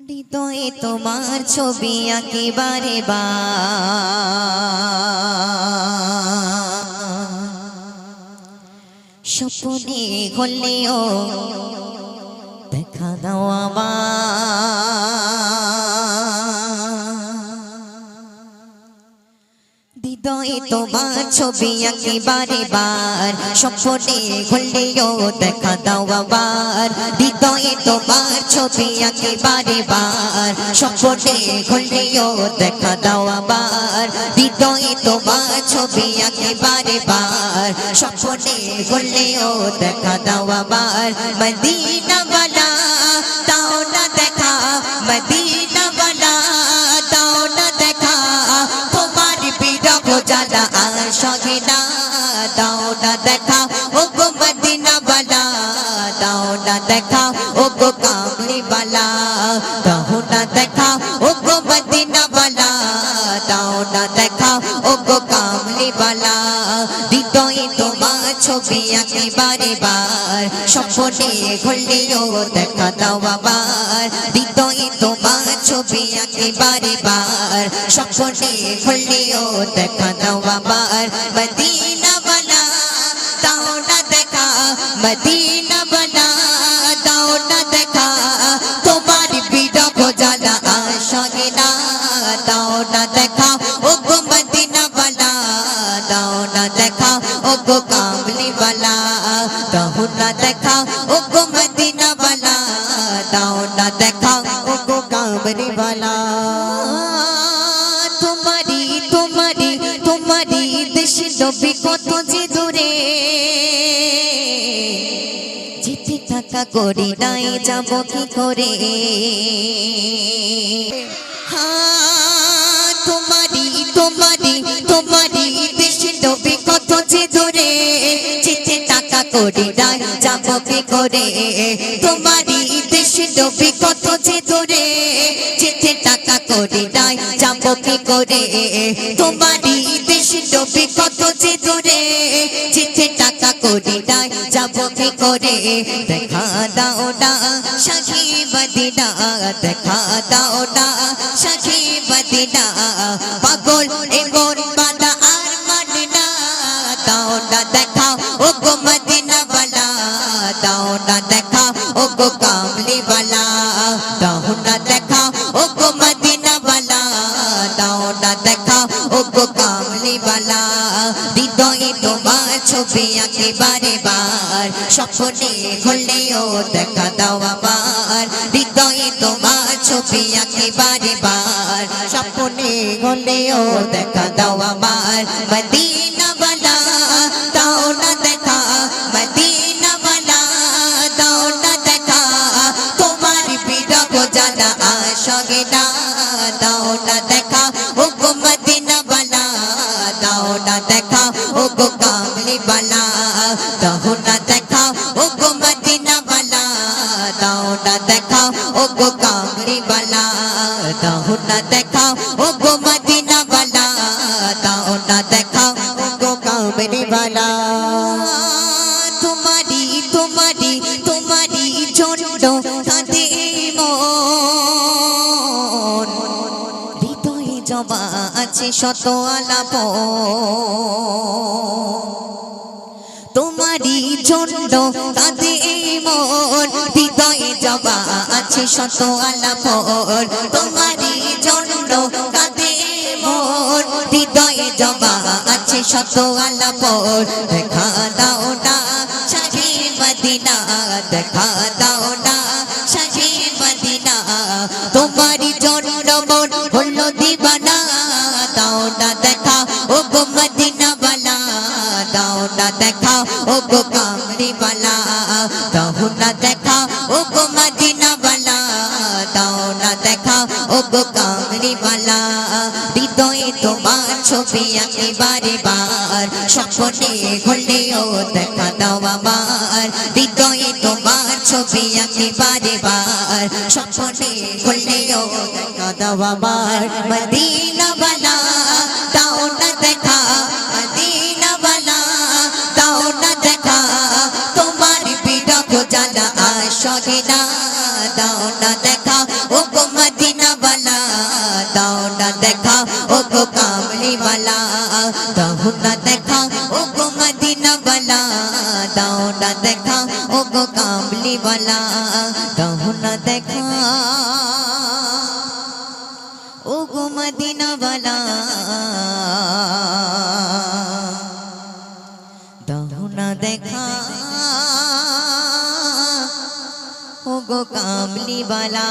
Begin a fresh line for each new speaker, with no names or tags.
হৃদয়ে তোমার ছবি একেবারে বা। স্বপ্নে হলেও দেখা দাও আমার হৃদয়ে তোমার ছবি একেবারে বার স্বপ্নে হলেও দেখা দাও আবার। হৃদয়ে তোমার ছবি একেবারে বার স্বপ্নে হলেও দেখা দাও আবার। হৃদয়ে তোমার ছবি একেবারে বার স্বপ্নে হলেও দেখা দাও আবার। মদিনা বালা সঙ্গে না দাও না দেখা ও গো মদিনা বালা দাও না দেখা ও গো কামলি বালা দাও না দেখা ও গো মদিনা বালা দাও দেখা ও গো কামলি বালা হৃদয়ে তোমার ছবি একেবারে বার স্বপ্নে ঘুরলেও দেখা দাও আবার। হৃদয়ে তোমার ছবি একেবারে বার স্বপ্নে ঘুরলেও দেখা দাও আবার। মদিনা বালা দাও না দেখা। মদিনা বালা দাও না দেখা। তোমার বিরহ জ্বালা আসে না, দাও না দেখা। ও না দেখা ও গো মদিনা বালা দাও না দেখা ও গো কামলি বালা। তোমারি তোমারি তোমারি দেশ ডবে কত যে দূরে। যেতে থাকা করি নাই যাব কি করে? হ্যাঁ, তোমারি তোমারি তোমারি করি নাই যাব কি করে। তোমারি দেশ ডবে কত যে দূরে। যেতে টাকা করি নাই যাব কি করে। তোমারি দেশ ডবে কত যে দূরে। যেতে টাকা করি নাই যাব কি করে। দেখা দাও না সাখী বদিনা। দেখা দাও না সাখী বদিনা। পাগল, এমন বাদা আর মানে দাও না, দেখা বালা দাও না দেখা ও গো কামলি বালা হৃদয়ে তোমার ছবি একেবারে বার স্বপ্নে হলেও দেখা দাও আমার হৃদয়ে তোমার ছবি একেবারে বার স্বপ্নে হলেও দেখা দাও আমার মদিনা বালা দাও না দেখা মদিনা বালা দাও না দেখা তোমার বিরহ জানা আসগে না দেখা ও গো মদিনা বালা দাও না দেখা ও গো কামলি বালা দাও না দেখা ও গো মদিনা বালা দাও না দেখা ও কামলি বালা দাও না দেখা ও গো মদিনা বালা দাও না দেখা ও কামলি বালা তোমারি তোমারি তোমারি জন্য আছে শত আলাপ তোমারই জন্য কাঁদে মন, হৃদয়ে জমা আছে শত আলাপ তোমারই জন্য কাঁদে মন, হৃদয়ে জমা আছে শত আলাপ দেখা দাও না সাজি মদিনা, দেখা দাও না সাজি মদিনা। তোমারই জন্য মন কামলি বালা। হৃদয়ে তোমার ছবি একেবারে বার স্বপ্নে ঘুরলেও দেখা দাও আমার। হৃদয়ে তোমার ছবি একেবারে বার স্বপ্নে ঘুরলেও দেখা দাও আমার। মদিনা বালা দাও না দেখা। মদিনা বালা না দেখা। তোমার বিরহ জানা আসে না দাও। কামলিওয়ালা দাও না দেখা, ও গো মদিনাওয়ালা। দাও না দেখা, ও গো কামলিওয়ালা দাও না দেখা। ও গো মদিনাওয়ালা। দাও না দেখা। ও গো কামলিওয়ালা